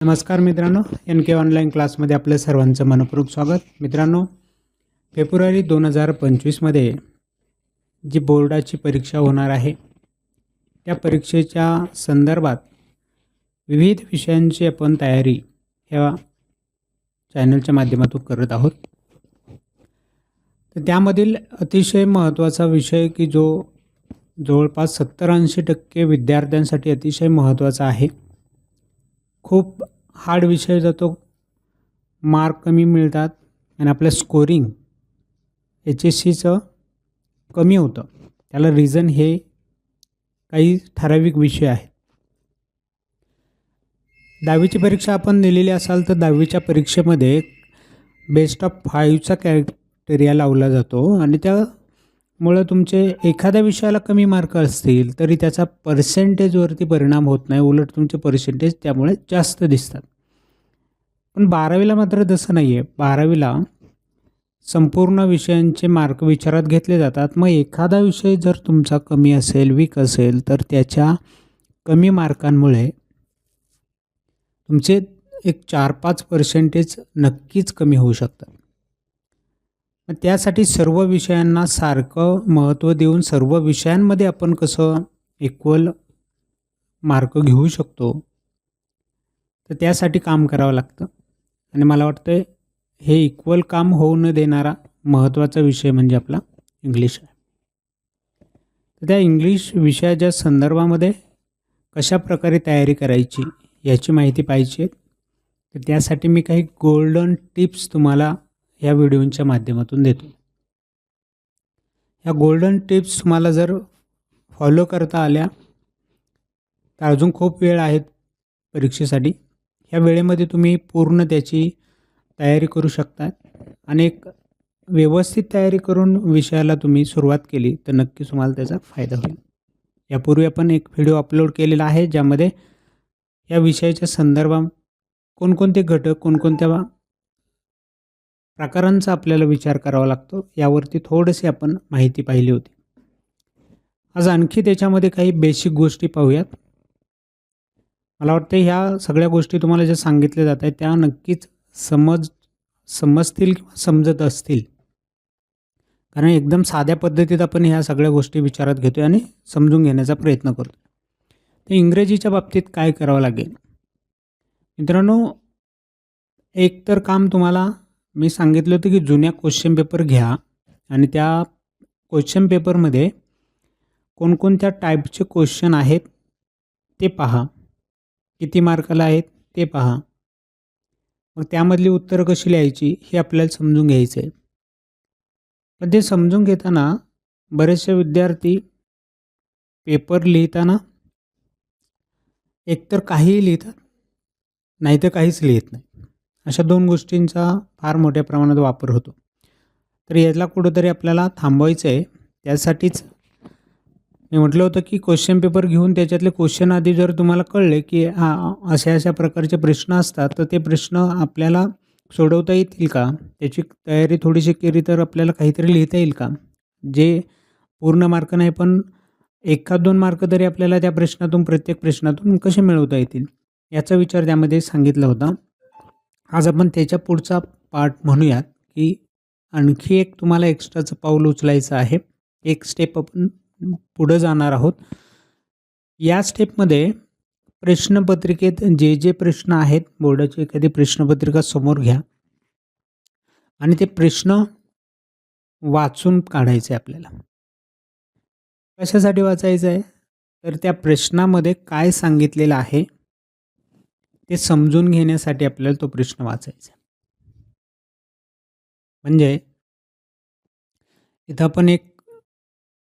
नमस्कार मित्रांनो एन के ऑनलाईन क्लासमध्ये आपलं सर्वांचं मनपूर्वक स्वागत. मित्रांनो फेब्रुवारी दोन हजार पंचवीसमध्ये जी बोर्डाची परीक्षा होणार आहे त्या परीक्षेच्या संदर्भात विविध विषयांची आपण तयारी ह्या चॅनलच्या माध्यमातून करत आहोत. तर त्यामधील अतिशय महत्त्वाचा विषय की जो जवळपास सत्तर ऐंशी टक्के विद्यार्थ्यांसाठी अतिशय महत्त्वाचा आहे. खूप हार्ड विषय जातो मार्क कमी मिळतात आणि आपलं स्कोरिंग एच एस सीचं कमी होतं. त्याला रिझन हे काही ठराविक विषय आहेत. दहावीची परीक्षा आपण दिलेली असाल तर दहावीच्या परीक्षेमध्ये बेस्ट ऑफ फाईव्हचा कॅरेक्टेरिया लावला जातो आणि त्या मुळं तुमचे एखाद्या विषयाला कमी मार्क असतील तरी त्याचा पर्सेंटेजवरती परिणाम होत नाही. उलट तुमचे पर्सेंटेज त्यामुळे जास्त दिसतात. पण बारावीला मात्र तसं नाही आहे बारावीला संपूर्ण विषयांचे मार्क विचारात घेतले जातात. मग एखादा विषय जर तुमचा कमी असेल वीक असेल तर त्याच्या कमी मार्कांमुळे तुमचे एक चार पाच पर्सेंटेज नक्कीच कमी होऊ शकतात. मग त्यासाठी सर्व विषयांना सारखं महत्त्व देऊन सर्व विषयांमध्ये आपण कसं इक्वल मार्क घेऊ शकतो तर त्यासाठी काम करावं लागतं. आणि मला वाटतं हे इक्वल काम होऊ न देणारा महत्त्वाचा विषय म्हणजे आपला इंग्लिश आहे. तर त्या इंग्लिश विषयाच्या संदर्भामध्ये कशा प्रकारे तयारी करायची याची माहिती पाहिजे. तर त्यासाठी मी काही गोल्डन टिप्स तुम्हाला या व्हिडिओच्या माध्यमातून देतो. ह्या गोल्डन टिप्स तुम्हाला जर फॉलो करता आल्या तर अजून खूप वेळ आहेत परीक्षेसाठी. ह्या वेळेमध्ये तुम्ही पूर्ण त्याची तयारी करू शकता आणि एक व्यवस्थित तयारी करून विषयाला तुम्ही सुरुवात केली तर नक्कीच तुम्हाला त्याचा फायदा होईल. यापूर्वी आपण एक व्हिडिओ अपलोड केलेला आहे ज्यामध्ये या विषयाच्या संदर्भात कोणकोणते घटक कोणकोणत्या प्रकारांचा आपल्याला विचार करावा लागतो यावरती थोडीशी आपण माहिती पाहिली होती. आज आणखी त्याच्यामध्ये काही बेसिक गोष्टी पाहूयात. मला वाटतं ह्या सगळ्या गोष्टी तुम्हाला ज्या सांगितल्या जात आहेत त्या नक्कीच समज समजतील किंवा समजत असतील. कारण एकदम साध्या पद्धतीत आपण ह्या सगळ्या गोष्टी विचारात घेतो आणि समजून घेण्याचा प्रयत्न करतो तर इंग्रजीच्या बाबतीत काय करावं लागेल? मित्रांनो एकतर काम तुम्हाला मी सांगितलं होतं की जुन्या क्वेश्चन पेपर घ्या आणि त्या क्वेश्चन पेपरमध्ये कोणकोणत्या टाईपचे क्वेश्चन आहेत ते पहा. किती मार्काला आहेत ते पहा. मग त्यामधली उत्तरं कशी लिहायची हे आपल्याला समजून घ्यायचं आहे पण ते समजून घेताना बरेचसे विद्यार्थी पेपर लिहिताना एकतर काहीही लिहितात नाहीतर काहीच लिहित नाही अशा दोन गोष्टींचा फार मोठ्या प्रमाणात वापर होतो. तर याला कुठंतरी आपल्याला थांबवायचं आहे. त्यासाठीच मी म्हटलं होतं की क्वेश्चन पेपर घेऊन त्याच्यातले क्वेश्चन आधी जर तुम्हाला कळले की हा अशा अशा प्रकारचे प्रश्न असतात तर ते प्रश्न आपल्याला सोडवता येतील का? त्याची तयारी थोडीशी केली तर आपल्याला काहीतरी लिहिता येईल का? जे पूर्ण मार्क नाही पण एखाद दोन मार्क तरी आपल्याला त्या प्रश्नातून प्रत्येक प्रश्नातून कसे मिळवता येतील? याचा विचार त्यामध्ये सांगितला होता. आज आपण त्याच्या पुढचा पार्ट म्हणूयात की आणखी एक तुम्हाला एक्स्ट्राचं पाऊल उचलायचं आहे. एक स्टेप आपण पुढं जाणार आहोत. या स्टेपमध्ये प्रश्नपत्रिकेत जे जे प्रश्न आहेत बोर्डाची एखादी प्रश्नपत्रिका समोर घ्या. आणि ते प्रश्न वाचून काढायचे आपल्याला. कशासाठी वाचायचं आहे तर त्या प्रश्नामध्ये काय सांगितलेलं आहे? ते समजून घेण्यासाठी आपल्याला तो प्रश्न वाचायचा. म्हणजे इथं आपण एक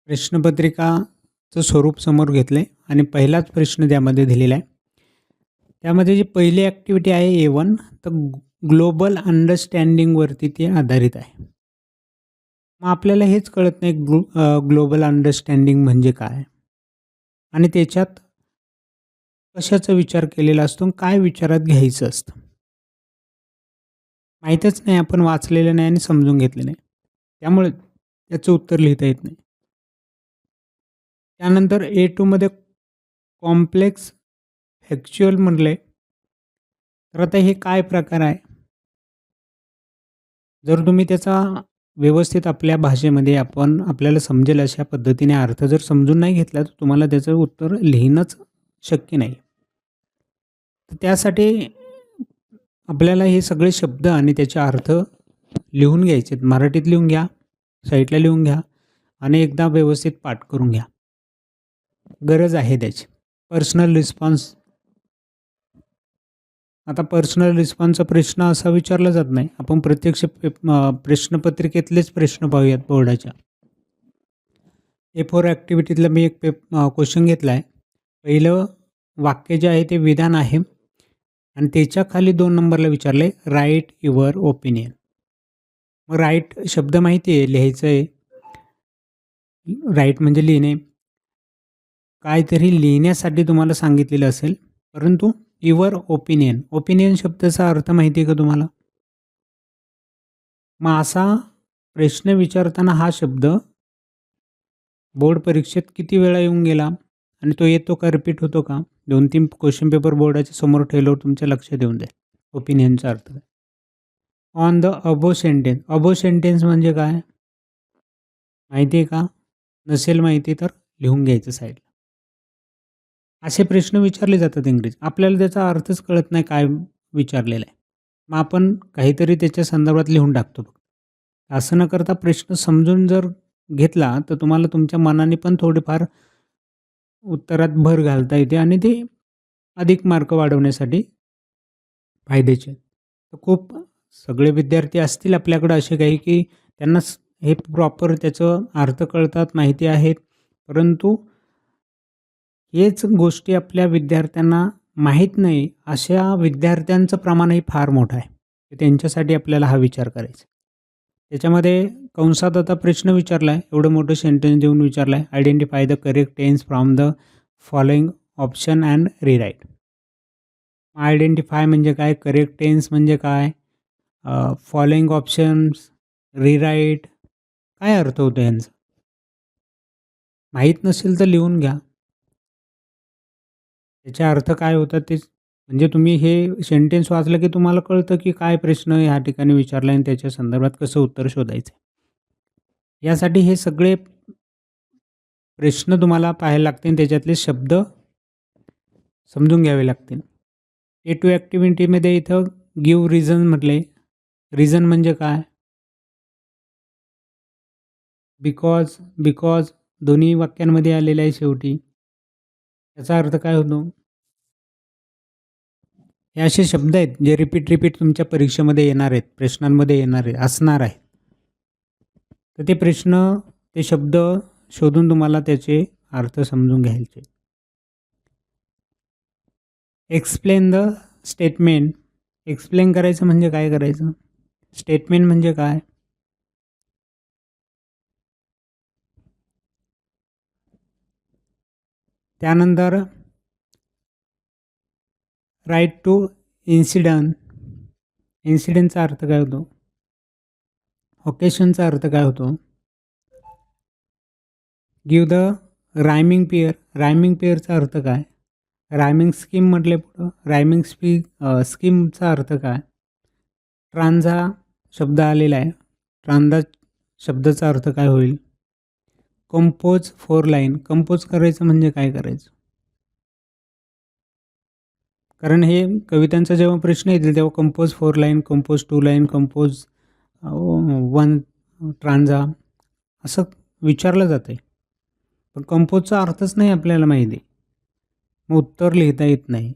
प्रश्नपत्रिकाचं स्वरूप समोर घेतलं आहे आणि पहिलाच प्रश्न त्यामध्ये दिलेला आहे. त्यामध्ये जी पहिली ॲक्टिव्हिटी आहे ए वन तर ग्लोबल अंडरस्टँडिंगवरती ती आधारित आहे. मग आपल्याला हेच कळत नाही ग्लो ग्लोबल अंडरस्टँडिंग म्हणजे काय? आणि त्याच्यात कशाचा विचार केलेला असतो काय विचारात घ्यायचं असतं? माहीतच नाही आपण वाचलेलं नाही आणि समजून घेतलं नाही. त्यामुळे त्याचं उत्तर लिहिता येत नाही. त्यानंतर ए टूमध्ये कॉम्प्लेक्स फॅक्च्युअल म्हणले तर आता हे काय प्रकार आहे? जर तुम्ही त्याचा व्यवस्थित आपल्या भाषेमध्ये आपण आपल्याला समजेल अशा पद्धतीने अर्थ जर समजून नाही घेतला तर तुम्हाला त्याचं उत्तर लिहिणंच शक्य नाही. तर त्यासाठी आपल्याला हे सगळे शब्द आणि त्याचे अर्थ लिहून घ्यायचे आहेत. मराठीत लिहून घ्या साईटला लिहून घ्या आणि एकदा व्यवस्थित पाठ करून घ्या. गरज आहे त्याची. पर्सनल रिस्पॉन्स आता पर्सनल रिस्पॉन्सचा प्रश्न असा विचारला जात नाही. आपण प्रत्यक्ष पेप- प्रश्नपत्रिकेतलेच प्रश्न पाहूयात बोर्डाच्या. ए फोर ॲक्टिव्हिटीतला मी एक पेप क्वेश्चन घेतला आहे पहिलं वाक्य जे आहे ते विधान आहे. आणि त्याच्याखाली दोन नंबरला विचारलं आहे राईट युअर ओपिनियन मग राईट शब्द माहिती आहे लिहायचं आहे. राईट म्हणजे लिहिणे. काहीतरी लिहिण्यासाठी तुम्हाला सांगितलेलं असेल परंतु युअर ओपिनियन ओपिनियन शब्दाचा अर्थ माहिती आहे का तुम्हाला? मग असा प्रश्न विचारताना हा शब्द बोर्ड परीक्षेत किती वेळा येऊन गेला? आणि तो येतो का? रिपीट होतो का? दोन तीन क्वेश्चन पेपर बोर्डाच्या समोर ठेवल्यावर तुमच्या लक्षात येऊन जाईल. ओपिनियनचा अर्थ. काय on the above sentence above sentence म्हणजे काय? माहिती आहे का? नसेल माहिती तर लिहून घ्यायचं साईडला असे प्रश्न विचारले जातात इंग्रजी. आपल्याला त्याचा अर्थच कळत नाही काय विचारलेला आहे. मग आपण काहीतरी त्याच्या संदर्भात लिहून टाकतो फक्त. असं न करता प्रश्न समजून जर घेतला तर तुम्हाला तुमच्या मनाने पण थोडेफार उत्तरात भर घालता येते आणि ते अधिक मार्क वाढवण्यासाठी फायद्याचे तर खूप सगळे विद्यार्थी असतील आपल्याकडं असे काही की त्यांना हे प्रॉपर त्याचं अर्थ कळतात माहिती आहेत. परंतु हेच गोष्टी आपल्या विद्यार्थ्यांना माहीत नाही अशा विद्यार्थ्यांचं प्रमाणही फार मोठं आहे. त्यांच्यासाठी आपल्याला हा विचार करायचा त्याच्यामध्ये कंसात आता प्रश्न विचारला आहे एवढं मोठं सेंटेन्स देऊन विचारला आहे identify the correct tense from the following option and rewrite identify म्हणजे काय? करेक्ट टेन्स म्हणजे काय? फॉलोइंग ऑप्शन्स रिराईट काय अर्थ होतो यांचा? माहीत नसेल तर लिहून घ्या. त्याचे अर्थ काय होतात ते म्हणजे तुम्ही हे सेंटेन्स वाचलं की तुम्हाला कळतं की काय प्रश्न ह्या ठिकाणी विचारला आणि त्याच्या संदर्भात कसं उत्तर शोधायचं यासाठी हे सगळे प्रश्न तुम्हाला पाहायला लागतील त्याच्यातले शब्द समजून घ्यावे लागतील. ए टू ॲक्टिव्हिटीमध्ये इथं गिव रिझन म्हटले. रिझन म्हणजे काय? बिकॉज बिकॉज दोन्ही वाक्यांमध्ये आलेलं आहे शेवटी. याचा अर्थ काय होतो? हे असे शब्द आहेत जे रिपीट रिपीट तुमच्या परीक्षेमध्ये येणार आहेत प्रश्नांमध्ये येणार आहेत असणार आहेत. तर ते प्रश्न ते शब्द शोधून तुम्हाला त्याचे अर्थ समजून घ्यायचे. एक्सप्लेन द स्टेटमेंट एक्सप्लेन करायचं म्हणजे काय करायचं? स्टेटमेंट म्हणजे काय? त्यानंतर राईट टू इन्सिडंट इन्सिडेंटचा अर्थ काय होतो? ओकेशनचा अर्थ काय होतो? Give the rhyming pair rhyming पेअरचा अर्थ काय? रायमिंग स्कीम म्हटले पुढं रायमिंग स्पी स्कीमचा अर्थ काय? ट्रांझा शब्द आलेला आहे. ट्रान्झा शब्दाचा अर्थ काय होईल? कंपोज फोर लाईन कंपोज करायचं म्हणजे काय करायचं? कारण हे कवितांचा जेव्हा प्रश्न येतील तेव्हा compose four line compose two line compose one stanza असं विचारलं जातं आहे पण कंपोजचा अर्थच नाही आपल्याला माहिती. मग उत्तर लिहिता येत नाही.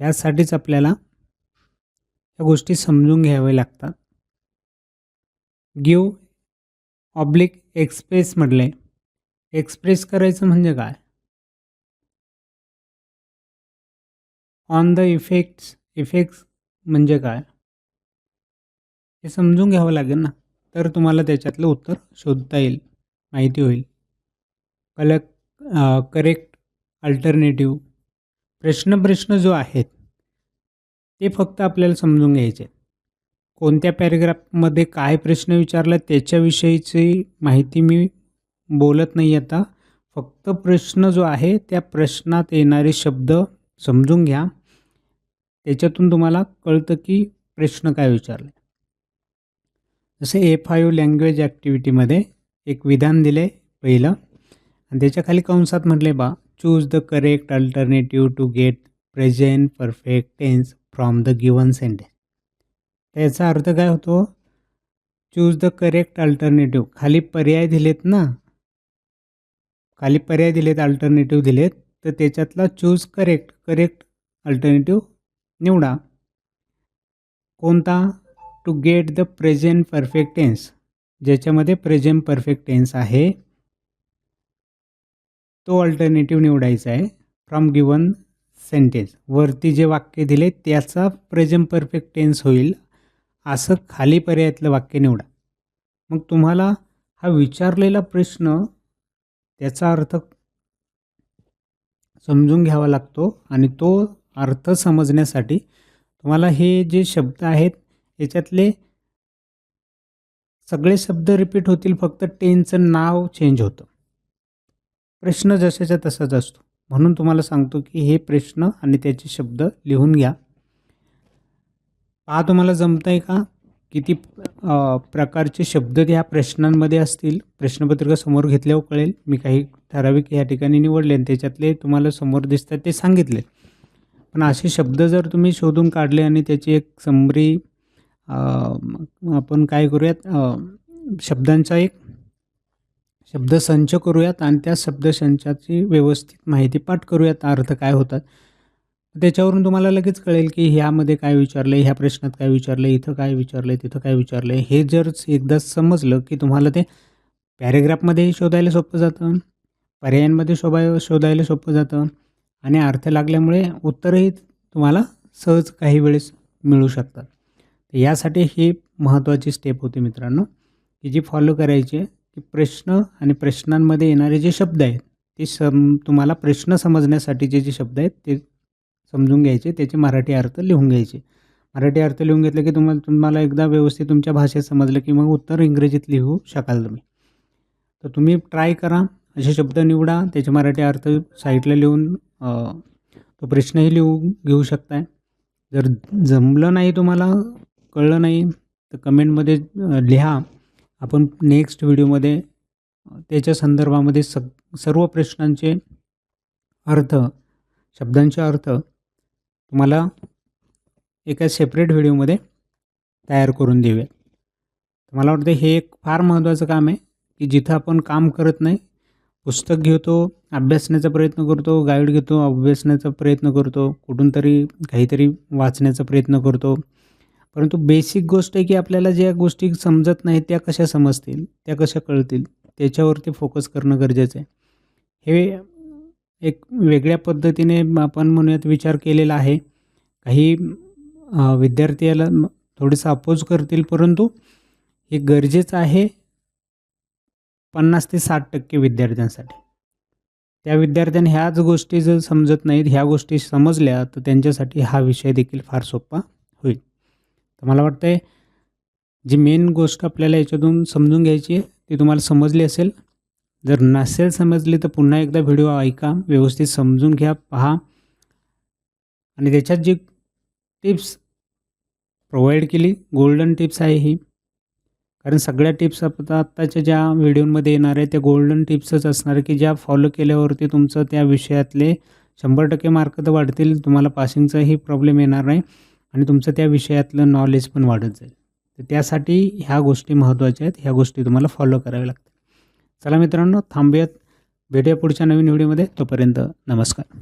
त्यासाठीच आपल्याला या गोष्टी समजून घ्याव्या लागतात. गिव ऑब्लिक एक्सप्रेस म्हटले एक्सप्रेस करायचं म्हणजे काय? ऑन द इफेक्ट्स इफेक्ट्स म्हणजे काय? हे समजून घ्यावं लागेल ना. तर तुम्हाला त्याच्यातलं उत्तर शोधता येईल. माहिती होईल. कल करेक्ट अल्टरनेटिव्ह. प्रश्न प्रश्न जो आहेत ते फक्त आपल्याला समजून घ्यायचे. कोणत्या पॅरेग्राफमध्ये काय प्रश्न विचारला त्याच्याविषयीची माहिती मी बोलत नाही आता. फक्त प्रश्न जो आहे त्या प्रश्नात येणारे शब्द समजून घ्या. त्याच्यातून तुम्हाला कळतं की प्रश्न काय विचारले. जसे ए फाईव्ह लँग्वेज ॲक्टिव्हिटीमध्ये एक विधान दिलं आहे पहिलं. आणि त्याच्याखाली कंसात म्हटले बा choose the correct alternative to get present perfect tense from the given sentence त्याचा अर्थ काय होतो? चूज द करेक्ट अल्टरनेटिव्ह खाली पर्याय दिलेत ना? खाली पर्याय दिलेत अल्टरनेटिव्ह दिलेत तर त्याच्यातला चूज करेक्ट करेक्ट अल्टरनेटिव्ह निवडा. कोणता? To get the present perfect tense ज्याच्यामध्ये प्रेझेंट परफेक्ट टेन्स आहे. तो अल्टरनेटिव्ह निवडायचा आहे. फ्रॉम गिवन सेंटेन्स वरती जे वाक्य दिले त्याचा प्रेझेंट परफेक्ट टेन्स होईल. असं खाली पर्यायातलं वाक्य निवडा. मग तुम्हाला हा विचारलेला प्रश्न त्याचा अर्थ समजून घ्यावा लागतो. आणि तो अर्थ समजण्यासाठी तुम्हाला हे जे शब्द आहेत याच्यातले सगळे शब्द रिपीट होतील फक्त टेनचं नाव चेंज होतं. प्रश्न जशाच्या तसाच असतो. म्हणून तुम्हाला सांगतो की हे प्रश्न आणि त्याचे शब्द लिहून घ्या. पहा तुम्हाला जमतं आहे का? किती प्रकारचे शब्द त्या प्रश्नांमध्ये असतील? प्रश्नपत्रिका समोर घेतल्यावर कळेल. मी काही ठराविक या ठिकाणी निवडले आणि त्याच्यातले तुम्हाला समोर दिसतात ते सांगितले. पण असे शब्द जर तुम्ही शोधून काढले आणि त्याची एक समरी आपण काय करूयात? शब्दांचा एक शब्दसंच करूयात आणि त्या शब्दसंचाची व्यवस्थित माहिती पाठ करूयात. अर्थ काय होतात त्याच्यावरून तुम्हाला लगेच कळेल की ह्यामध्ये काय विचारलं ह्या प्रश्नात काय विचारलं इथं काय विचारलं तिथं काय विचारलं हे जर एकदा समजलं की तुम्हाला ते पॅरेग्राफमध्येही शोधायला सोपं जातं पर्यायांमध्ये शोभा शोधायला सोपं जातं आणि अर्थ लागल्यामुळे उत्तरही तुम्हाला सहज काही वेळेस मिळू शकतात. तर यासाठी ही महत्त्वाची स्टेप होती मित्रांनो की जी फॉलो करायची आहे की प्रश्न आणि प्रश्नांमध्ये येणारे जे शब्द आहेत ते सम तुम्हाला प्रश्न समजण्यासाठीचे जे शब्द आहेत ते समजून घ्यायचे त्याचे मराठी अर्थ लिहून घ्यायचे. मराठी अर्थ लिहून घेतलं की तुम्हाला तुम्हाला एकदा व्यवस्थित तुमच्या भाषेत समजलं की मग उत्तर इंग्रजीत लिहू शकाल तुम्ही. तर तुम्ही ट्राय करा असे शब्द निवडा त्याचे मराठी अर्थ साईडला लिहून तो प्रश्नही लिहू घेऊ शकताय. जर जमलं नाही तुम्हाला कळलं नाही तर कमेंटमध्ये लिहा. आपण नेक्स्ट व्हिडिओमध्ये त्याच्या संदर्भामध्ये सग सर्व प्रश्नांचे अर्थ शब्दांचे अर्थ तुम्हाला एका सेपरेट व्हिडिओमध्ये तयार करून देऊया. मला वाटतं हे एक फार महत्त्वाचं काम आहे की जिथं आपण काम करत नाही पुस्तक घेतो अभ्यासण्याचा प्रयत्न करतो गाईड घेतो अभ्यासण्याचा प्रयत्न करतो कुठून तरी काहीतरी वाचण्याचा प्रयत्न करतो परंतु बेसिक गोष्ट आहे की आपल्याला ज्या गोष्टी समजत नाहीत त्या कशा समजतील त्या कशा कळतील त्याच्यावरती फोकस करणं गरजेचं आहे. हे एक वेगळ्या पद्धतीने आपण म्हणूयात विचार केलेला आहे. काही अ, विद्यार्थी याला थोडंसं अपोज करतील परंतु हे गरजेचं आहे पन्नास ते साठ टक्के विद्यार्थ्यांसाठी. त्या विद्यार्थ्यांनी ह्याच गोष्टी जर समजत नाहीत ह्या गोष्टी समजल्या तर त्यांच्यासाठी हा विषय देखील फार सोपा होईल. तर मला वाटतं आहे जी मेन गोष्ट आपल्याला याच्यातून समजून घ्यायची आहे ती तुम्हाला समजली असेल. जर नसेल समजली तर पुन्हा एकदा व्हिडिओ ऐका व्यवस्थित समजून घ्या पहा. आणि त्याच्यात जी टिप्स प्रोव्हाइड केली गोल्डन टिप्स आहे ही. कारण सगळ्या टिप्स आता आत्ताच्या ज्या व्हिडिओमध्ये येणार आहे त्या गोल्डन टिप्सच असणार आहे की ज्या फॉलो केल्यावरती तुमचं त्या विषयातले शंभर टक्के मार्क तर वाढतील तुम्हाला पासिंगचाही प्रॉब्लेम येणार नाही. आणि तुमचं त्या विषयातलं नॉलेज पण वाढत जाईल. तर त्यासाठी ह्या गोष्टी महत्त्वाच्या आहेत. ह्या गोष्टी तुम्हाला फॉलो कराव्या लागतील. चला मित्रांनो थांबूयात. भेटूया पुढच्या नवीन व्हिडिओमध्ये. तोपर्यंत नमस्कार.